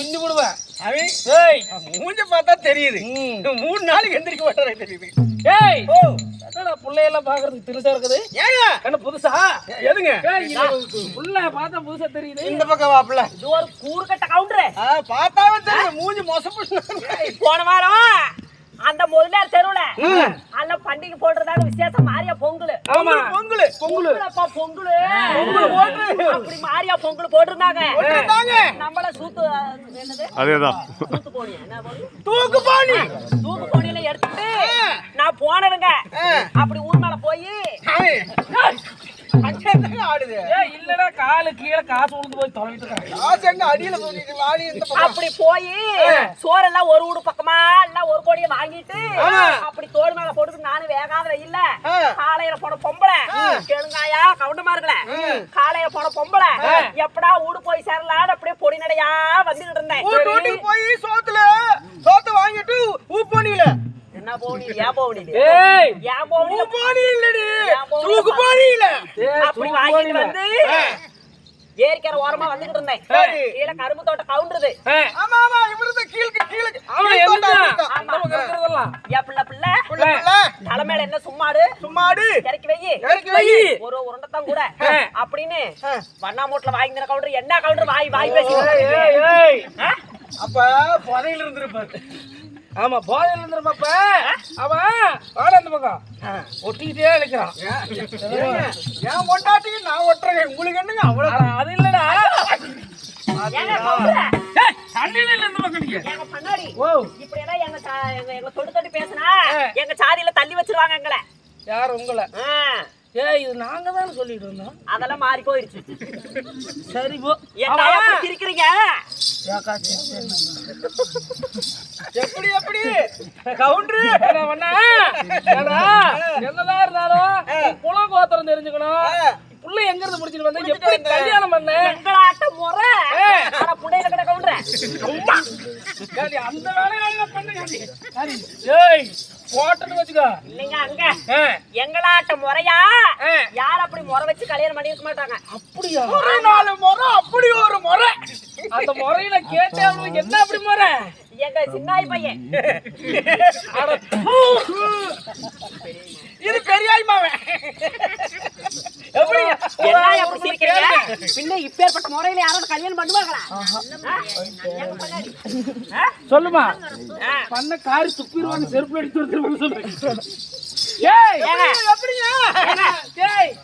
பின்னி விடுவேன் ஏய். மூஞ்ச பார்த்தா தெரியுது. மூணு நாளைக்கு எந்திரிக்க மாட்டாரே தெரியுது. ஏய். என்னடா புள்ளையெல்லாம் பாக்குறதுக்கு திருசா இருக்குது? ஏங்க. என்ன புதுசா? எதுங்க? புள்ள பார்த்தா புதுசா தெரியுது. இந்த பக்கம் வாப்புல இது ஒரு கூறுகட்ட கவுண்டரு பார்த்தாவே தெரியும் மூஞ்சி மோசம் போன வாரம் அந்த முதலியார் தெருவுல அல்ல பண்டிகை போடுறதால விசேஷம் மாரியா பொங்கல். ஆமா. பொங்கலு. பொங்கலப்பா பொங்கல். பொங்கலு போட்டு. அப்படி மாரியா பொங்கல் போட்டிருந்தாங்க. நம்மள சூத்து என்னது? அதேதான். சூத்து போனி. என்ன போனி? தூக்கு பாணி தூக்கு போனியில எடுத்துட்டு நான் போனதுங்க அப்படி ஊர் மேல போய் அங்கே ஆடுது. ஏய் இல்லடா காலு கீழே காசு விழுந்து போய் தொலைவிட்டு இருக்காங்க காசு எங்க அடியில வாடி இந்த பக்கம்? அப்படி போய் சோறெல்லாம் ஒரு வீடு பக்கமா எல்லாம் ஒரு கோடியை வாங்கிட்டு. அப்படி தோல் மேல போட்டு நானும் வேகாத இல்ல. காலையில போன பொம்பளை. கேளுங்காயா கவுண்டமா இருக்கல காலையில போன பொம்பளை. எப்படா வீடு போய் சேரலான்னு அப்படியே பொடி நடையா வந்துகிட்டு இருந்தேன். போய் சோத்துல சோத்த வாங்கிட்டு ஊப்பானியில ஏன் ஏய்! ஏன் இல்லடி? தூக்கு அப்படி வாங்கிட்டு. வந்து ஏரிக்கரை ஓரமா வந்துகிட்டு இருந்தேன். கீழே கரும்பு தோட்டம் கவுண்டருது ஆமா ஆமா இவருது கீழுக்கு கீழுக்கு அவன் கீழ் பிள்ளை பிள்ளை. புள்ள, தலைமையில என்ன சும்மாடு? சும்மாடு. இறக்கி வை. இறக்கி வை. ஒரு உருண்டத்தான் கூட. அப்படின்னு ஆ. வண்ணாமூட்டில் வாங்கிற கவுண்டர் என்ன கவுண்டர்? வாய் வாய் பேசி. அப்ப புதையில இருந்திருப்பாரு. ஆமா போதையில இருந்திருப்பாப்ப அவன் வாடா இந்த பக்கம். ஒட்டிக்கிட்டே இருக்கிறான் என் பொண்டாட்டி நான் ஒட்டுறேன். உங்களுக்கு என்னங்க அவ்வளவு அட, அது இல்லடா. எங்க சாதியில தள்ளி வச்சிருவாங்க எங்களை. யார் உங்களை? ஆ, ஏய் இது நாங்க தான் சொல்லிட்டு இருந்தோம். அதெல்லாம் மாறி போயிருச்சு சரி போ. என்ன எப்படி எப்படி? கவுண்டரு. பண்ண? என்னதான் இருந்தாலும் குலம் கோத்திரம் தெரிஞ்சுக்கணும். புள்ள எங்க இருந்து முடிச்சிட்டு வந்த? எப்படி கல்யாணம் பண்ண? எங்களாட்ட முறை. ஆனா புண்டையில கிட்ட கவுண்டர. ஏடி, அந்த வேலையை பண்ணுங்க ஏய் போட்டன்னு வச்சுக்கோ. இல்லைங்க அங்க. எங்களாட்ட முறையா. யார் அப்படி முறை வச்சு கல்யாணம் பண்ணிருக்க மாட்டாங்க? அப்படியா? ஒரு நாலு முறை அப்படி ஒரு முறை. அந்த முறையில கேட்டே அவனுக்கு என்ன அப்படி முறை? எங்க சின்னாய் பையன். இது பெரியாய் மாவன் எப்படி என்ன அப்படி சிரிக்கிறீங்க பின்ன இப்பேற்பட்ட முறையில யாராவது கல்யாணம் பண்ணுவாங்களா? சொல்லுமா. பண்ண காரி துப்பிடுவான்னு செருப்பு எடுத்து வந்துருவான்னு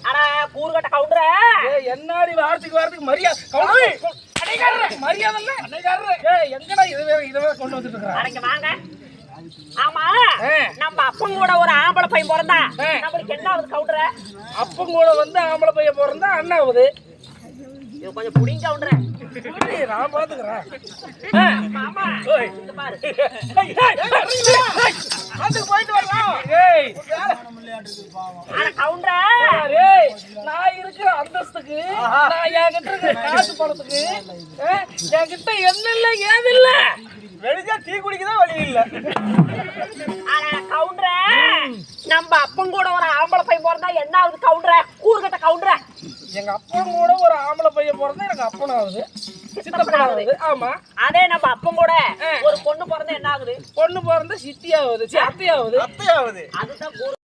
அட கூறுகட்ட கவுண்டர. ஏய், என்னாடி வாரத்துக்கு வாரத்துக்கு மரியாதை கவுண்டர். அடைக்காரரே, மரியாதை இல்ல அடைக்காரரே. ஏய், எங்கடா வேற கொண்டு வந்துட்டு இருக்கற? அடங்க வாங்க. ஆமா. நம்ம அப்பன் கூட ஒரு ஆம்பளை பையன் பிறந்தா. நம்மளுக்கு என்ன ஆகுது கவுண்டர? அப்பன் கூட வந்து ஆம்பளை பையன் பிறந்தா அண்ணா ஆகுது இது கொஞ்சம் புடிங்க கவுண்டர. நான் பாத்துக்கிறேன். மாமா இங்க பாரு. அதுக்கு போயிட்டு வரலாம். ஏய். அட கவுண்டர. ஏய், நான் இருக்கிற அந்தஸ்துக்கு நான் என்கிட்ட இருக்கிற காசு பணத்துக்கு ஆ, என்கிட்ட என்ன இல்ல ஏது இல்ல வெளிச்சா டீ குடிக்கதான் வழி இல்ல. கவுண்டர நம்ம அப்பன் கூட ஒரு ஆம்பளை பையன் பிறந்தா என்ன ஆகுது கவுண்டர? கூறுகட்ட கவுண்டர. எங்க அப்பன் கூட ஒரு ஆம்பளை பையன் பிறந்தா எனக்கு அப்பன் ஆகுது சித்தப்பன் ஆகுது ஆமா. அதே நம்ம அப்பன் கூட ஒரு பொண்ணு பிறந்தா என்ன ஆகுது? பொண்ணு பிறந்தா சித்தி ஆகுது அத்தை ஆகுது அத்தையாவது. அதுதான் கூறு